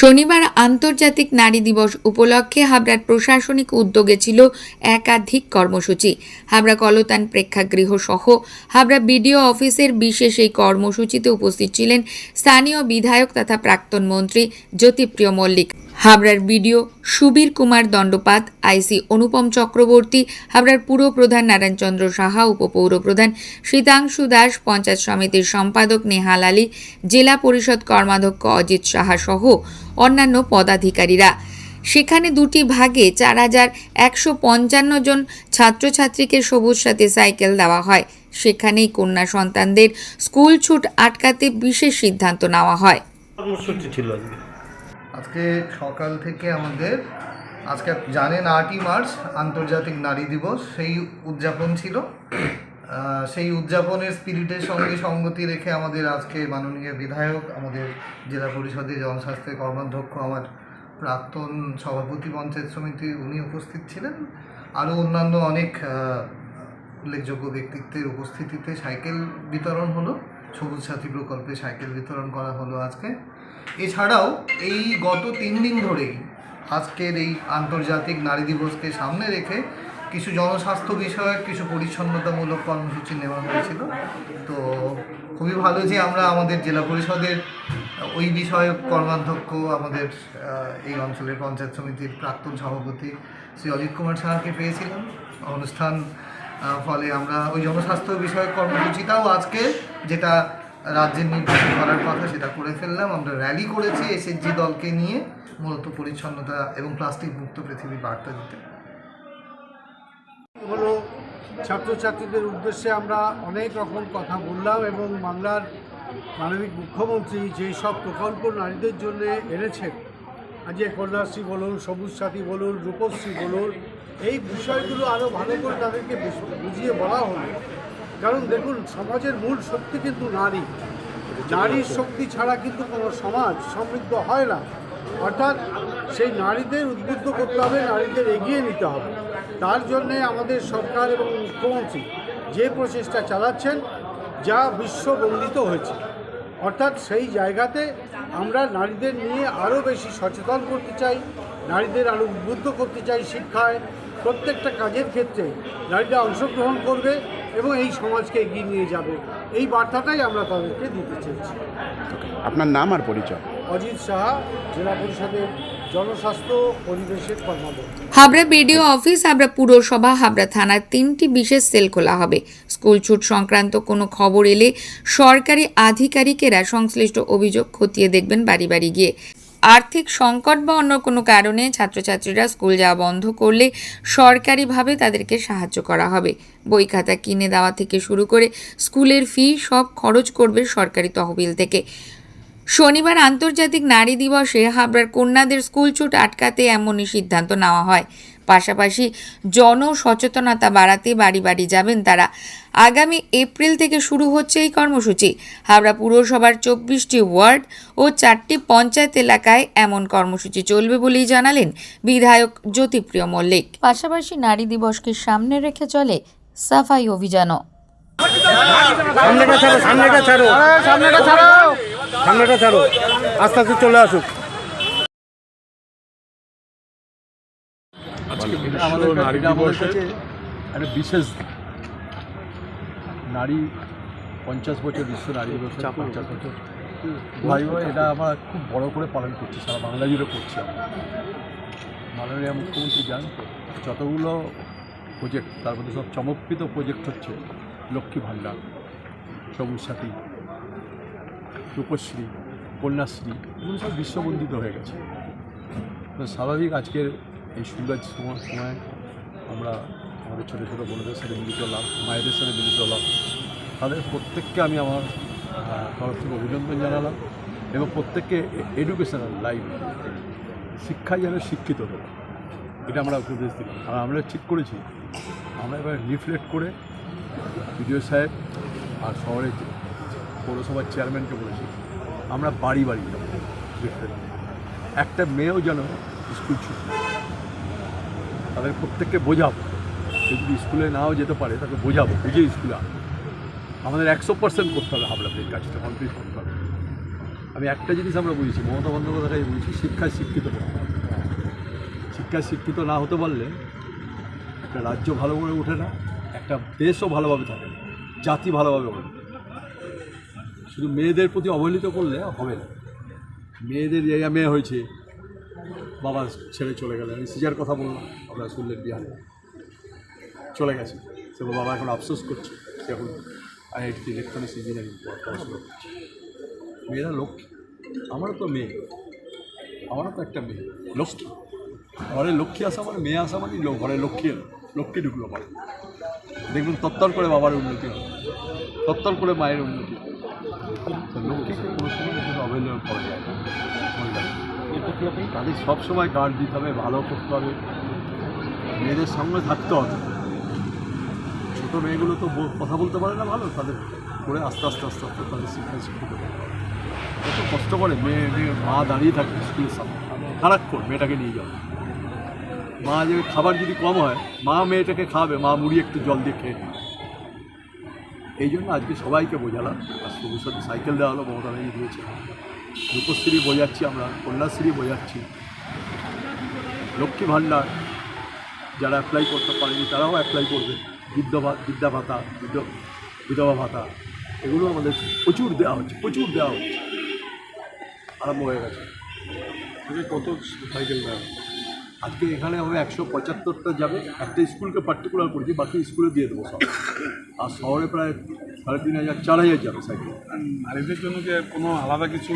শনিবার আন্তর্জাতিক নারী দিবস উপলক্ষে হাবড়ার প্রশাসনিক উদ্যোগে ছিল একাধিক কর্মসূচি। হাবড়া কলতান প্রেক্ষাগৃহ সহ হাবড়া বিডিও অফিসের বিশেষ এই কর্মসূচিতে উপস্থিত ছিলেন স্থানীয় বিধায়ক তথা প্রাক্তন মন্ত্রী জ্যোতিপ্রিয় মল্লিক। হাবড়ার বিডিও সুবীর কুমার দণ্ডপাত, আইসি অনুপম চক্রবর্তী, হাবড়ার পুর প্রধান নারায়ণচন্দ্র সাহা, উপপৌর প্রধান শীতাংশু দাস, পঞ্চায়েত সমিতির সম্পাদক নেহাল আলী, জেলা পরিষদ কর্মাধ্যক্ষ অজিত সাহা সহ অন্যান্য পদাধিকারীরা। সেখানে দুটি ভাগে চার হাজার একশো পঞ্চান্ন জন ছাত্রছাত্রীকে সবুজ সাথে সাইকেল দেওয়া হয়। সেখানেই কন্যা সন্তানদের স্কুল ছুট আটকাতে বিশেষ সিদ্ধান্ত নেওয়া হয়। আজকে সকাল থেকে আমাদের, আজকে জানেন আটই মার্চ, আন্তর্জাতিক নারী দিবস, সেই উদযাপন ছিল। সেই উদযাপনের স্পিরিটের সঙ্গে সঙ্গতি রেখে আমাদের আজকে মাননীয় বিধায়ক, আমাদের জেলা পরিষদের জনস্বাস্থ্যের কর্মাধ্যক্ষ, আমার প্রাক্তন সভাপতি পঞ্চায়েত সমিতি, উনি উপস্থিত ছিলেন। আরও অন্যান্য অনেক উল্লেখযোগ্য ব্যক্তিত্বের উপস্থিতিতে সাইকেল বিতরণ হলো। সবুজ সাথী প্রকল্পে সাইকেল বিতরণ করা হলো আজকে। এছাড়াও এই গত তিন দিন ধরেই আজকের এই আন্তর্জাতিক নারী দিবসকে সামনে রেখে কিছু জনস্বাস্থ্য বিষয়ক, কিছু পরিচ্ছন্নতামূলক কর্মসূচি নেওয়া হয়েছিল। তো খুবই ভালো যে আমরা আমাদের জেলা পরিষদের ওই বিষয়ক কর্মাধ্যক্ষ, আমাদের এই অঞ্চলের পঞ্চায়েত সমিতির প্রাক্তন সভাপতি শ্রী অজিত কুমার সাহাকে পেয়েছিলাম। অনুষ্ঠান ফলে আমরা ওই জনস্বাস্থ্য বিষয়ক কর্মসূচিটাও আজকে যেটা রাজ্যের নির্বাচন করার কথা সেটা করে ফেললাম। আমরা র্যালি করেছি এসএসজি দলকে নিয়ে, মূলত পরিচ্ছন্নতা এবং প্লাস্টিক মুক্ত পৃথিবীর বার্তা দিতে। হলো ছাত্রছাত্রীদের উদ্দেশ্যে আমরা অনেক রকম কথা বললাম এবং বাংলার মানবিক মুখ্যমন্ত্রী যেই সব প্রকল্প নারীদের জন্য এনেছেন, আজকে কন্যাশ্রী বলুন সবুজ সাথী বলুন, রূপশ্রী বলুন, এই বিষয়গুলো আরও ভালো করে তাদেরকে বুঝিয়ে বলা হলো। কারণ দেখুন, সমাজের মূল শক্তি কিন্তু নারী। নারীর শক্তি ছাড়া কিন্তু কোনো সমাজ সমৃদ্ধ হয় না। অর্থাৎ সেই নারীদের উদ্বুদ্ধ করতে হবে, নারীদের এগিয়ে নিতে হবে। তার জন্যে আমাদের সরকার এবং মুখ্যমন্ত্রী যে প্রচেষ্টা চালাচ্ছেন, যা বিশ্ববন্দিত হয়েছে। অর্থাৎ সেই জায়গাতে আমরা নারীদের নিয়ে আরও বেশি সচেতন করতে চাই, নারীদের আরও উদ্বুদ্ধ করতে চাই শিক্ষায়। প্রত্যেকটা কাজের ক্ষেত্রে নারীরা অংশগ্রহণ করবে। এবং এই সমাজকে এগিয়ে নিয়ে যাবে। এই বার্তাটাই আমরা তাদেরকে দিতে চেয়েছি আপনার নাম আর পরিচয়? অজিত সাহা জেলা পরিষদের জনস্বাস্থ্য পরিবেশের কর্মাধ্যক্ষ। হাবড়া বিডিও অফিস হাবড়া পুরসভা হাবড়া থানার তিনটি বিশেষ সেল খোলা হবে। স্কুল ছুট সংক্রান্ত কোনো খবর এলে সরকারি আধিকারিকেরা সংশ্লিষ্ট অভিযোগ খতিয়ে দেখবেন বাড়ি বাড়ি গিয়ে। আর্থিক সংকট বা অন্য কোনো কারণে ছাত্রছাত্রীরা স্কুল যাওয়া বন্ধ করলে সরকারিভাবে তাদেরকে সাহায্য করা হবে। বই খাতা কিনে দেওয়া থেকে শুরু করে স্কুলের ফি সব খরচ করবে সরকারি তহবিল থেকে। শনিবার আন্তর্জাতিক নারী দিবসে হাবড়ার কন্যাদের স্কুল ছুট আটকাতে এমনই সিদ্ধান্ত নেওয়া হয়। পাশাপাশি জনসচেতনতা বাড়াতে বাড়ি বাড়ি যাবেন তারা। আগামী এপ্রিল থেকে শুরু হচ্ছে এই কর্মসূচি। হাওড়া পুরসভার চব্বিশটি ওয়ার্ড ও চারটি পঞ্চায়েত এলাকায় এমন কর্মসূচি চলবে বলেই জানালেন বিধায়ক জ্যোতিপ্রিয় মল্লিক। পাশাপাশি নারী দিবসকে সামনে রেখে চলে সাফাই অভিযানও। সামনেটা ছাড়ো সামনেটা ছাড়ো। সামনেটা ছাড়ো। সামনেটা ছাড়ো। আস্তে আস্তে চলে আসুক। আজকে বিশ্ব নারী একটা বিশেষ নারী পঞ্চাশ বছর বিশ্ব নারী দিবসের পঞ্চাশ বছর। ভাই ভাই এটা আমরা খুব বড় করে পালন করছি সারা বাংলা জুড়ে করছি আমরা। মাননীয় মুখ্যমন্ত্রী যান যতগুলো প্রজেক্ট তার মধ্যে সব চমৎকৃত প্রজেক্ট হচ্ছে লক্ষ্মী ভাণ্ডার সবুজ সাথী রূপশ্রী কন্যাশ্রী এগুলো সব বিশ্ববন্দিত হয়ে গেছে। তো স্বাভাবিক আজকের এই সুন্দর সময় সময় আমরা আমাদের ছোটো ছোটো বোনদের সাথে মিলিত হলাম, মায়েদের সাথে মিলিত হলাম। তাদের প্রত্যেককে আমি আমার তরফ থেকে অভিনন্দন জানালাম এবং প্রত্যেককে এডুকেশনাল লাইফ শিক্ষায় যেন শিক্ষিত হবে এটা আমরা উপদেশ দিলাম। আর আমরা ঠিক করেছি। আমরা এবার রিফ্লেক্ট করে বিডিও সাহেব আর শহরের পৌরসভার চেয়ারম্যানকে বলেছি, আমরা বাড়ি বাড়ি যাব একটা মেয়েও যেন স্কুল ছুটি। তাদের প্রত্যেককে বোঝাবো সে যদি স্কুলে নাও যেতে পারে, তাকে বোঝাবো বুঝে স্কুলে। আমাদের একশো পার্সেন্ট করতে হবে এই কাজটা কমপ্লিট করতে হবে আমি একটা জিনিস আমরা বুঝেছি, মমতা বন্দ্যোপাধ্যায় বুঝেছি শিক্ষায় শিক্ষিত করতে হবে। শিক্ষায় শিক্ষিত না হতে পারলে একটা রাজ্য ভালো করে ওঠে না, একটা দেশও ভালোভাবে থাকে জাতি ভালোভাবে ওঠে শুধু মেয়েদের প্রতি অবহেলিত করলে হবে না মেয়েদের জায়গা মেয়ে হয়েছে বাবা ছেড়ে চলে গেলেন। আমি সিজার কথা বললাম আপনারা শুনলেন বিহারে। চলে গেছে। সে বাবা এখন আফসোস করছে সে এখন আইআইটি ইলেকট্রনিক্স ইঞ্জিনিয়ারিং পড়াশোনা করছে। মেয়েরা লক্ষ্মী। আমারও তো মেয়ে। আমারও তো একটা মেয়ে। লক্ষ্মী। ঘরে লক্ষ্মী আসা মানে মেয়ে আসা মানে ঘরে লক্ষ্মী লক্ষ্মী ঢুকলো মানে দেখবেন তত্তর করে বাবার উন্নতি হবে। তত্তর করে মায়ের উন্নতি হবে। লক্ষ্মীকে কোনো সময় অবহেলনা করা যায় না। তাদের সবসময় গার্ড দিতে হবে, ভালো করতে হবে। মেয়েদের সঙ্গে থাকতে হবে। ছোটো মেয়েগুলো তো কথা বলতে পারে না ভালো, তাদের করে আস্তে আস্তে আস্তে আস্তে তাদের শিক্ষা শিক্ষিত। কত কষ্ট করে মেয়ে মেয়ে, মা দাঁড়িয়ে থাকে স্কুলের সামনে। সারাক্ষণ মেয়েটাকে নিয়ে যাবে মা যে খাবার যদি কম হয়, মা মেয়েটাকে খাবে, মা মুড়ি একটু জল দিয়ে খেয়ে নেবে। এই জন্য আজকে সবাইকে বোঝালাম, আর ভবিষ্যতে সাইকেল দেওয়া হলো, মমতা দিয়েছে। রূপশ্রী বোঝাচ্ছি আমরা, কন্যাশ্রী বোঝাচ্ছি লক্ষ্মী ভাণ্ডার যারা অ্যাপ্লাই করতে পারেনি, তারাও অ্যাপ্লাই করবে। বিদ্যা বিদ্যা ভাতা বিধবা ভাতা, এগুলো আমাদের প্রচুর দেওয়া হচ্ছে, প্রচুর দেওয়া হচ্ছে। আরম্ভ হয়ে গেছে। কত সাইকেল দেওয়া আজকে এখানে হবে একশো পঁচাত্তরটা যাবে। একটা স্কুলকে পার্টিকুলার করেছি বাকি স্কুলে দিয়ে দেবো সব। আর শহরে প্রায় সাড়ে তিন হাজার চার হাজার যাবে সাইকেল। নারীদের জন্য যে কোনো আলাদা কিছু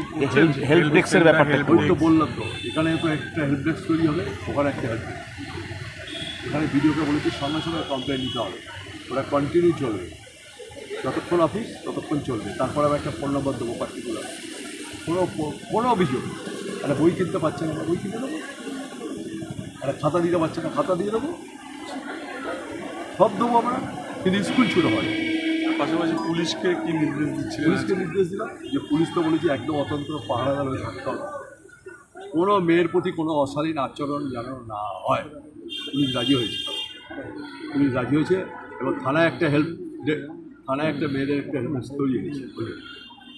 হেল্প ডেস্কের ব্যাপারটা ওই তো বললাম তো এখানে তো একটা হেল্প ডেস্ক তৈরি হবে ওখানে একটা হেল্প এখানে ভিডিওকে বলেছি সঙ্গে সঙ্গে কমপ্লেন নিতে হবে। ওটা কন্টিনিউ চলবে। যতক্ষণ অফিস ততক্ষণ চলবে। তারপর আবার একটা ফোন নম্বর দেবো পার্টিকুলার কোনো কোনো অভিযোগ। একটা বই কিনতে পারছে না বই কিনে দেবো? একটা খাতা দিতে পারছে না খাতা দিয়ে দেবো। সব দেবো আমরা কিন্তু স্কুল শুরু হয়। পাশাপাশি পুলিশকে কি নির্দেশ দিচ্ছে পুলিশকে নির্দেশ দিলাম যে পুলিশ তো বলেছি একদম অতন্ত্র পাহারাদার হয়ে থাকতে হবে। কোনো মেয়ের প্রতি কোনো অশালীন আচরণ যেন না হয়। পুলিশ রাজি হয়েছে। পুলিশ রাজি হয়েছে এবং থানায় একটা হেল্প থানায় একটা মেয়েদের একটা হেল্প তৈরি হয়েছে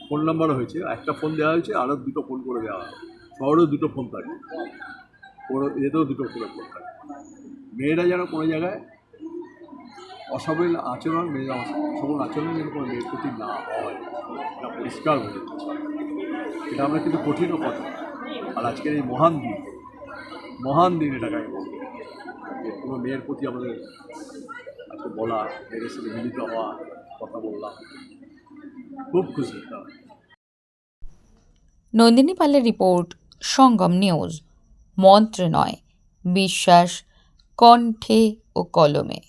ফোন নাম্বারও হয়েছে একটা ফোন দেওয়া হয়েছে আরও দুটো ফোন করে দেওয়া হয়। শহরেও দুটো ফোন থাকে। কোনো এতেও দুটো করে থাকে মেয়েরা যেন কোনো জায়গায় অসাবলীল আচরণ, মেয়েরা অসাবল আচরণ যেন কোনো মেয়ের প্রতি না হয়, এটা পরিষ্কার হয়ে এটা আমরা কিন্তু কঠিনও কথা। আর আজকের এই মহান দিন মহান দিন এটাকে আমি বলব। কোনো মেয়ের প্রতি আমাদের আজকে বলা, মেয়েদের সাথে মিলিত হওয়া, কথা বললাম খুব খুশি নন্দিনী পালের রিপোর্ট, সঙ্গম নিউজ। মন্ত্রে নয় বিশ্বাস কণ্ঠে ও কলমে।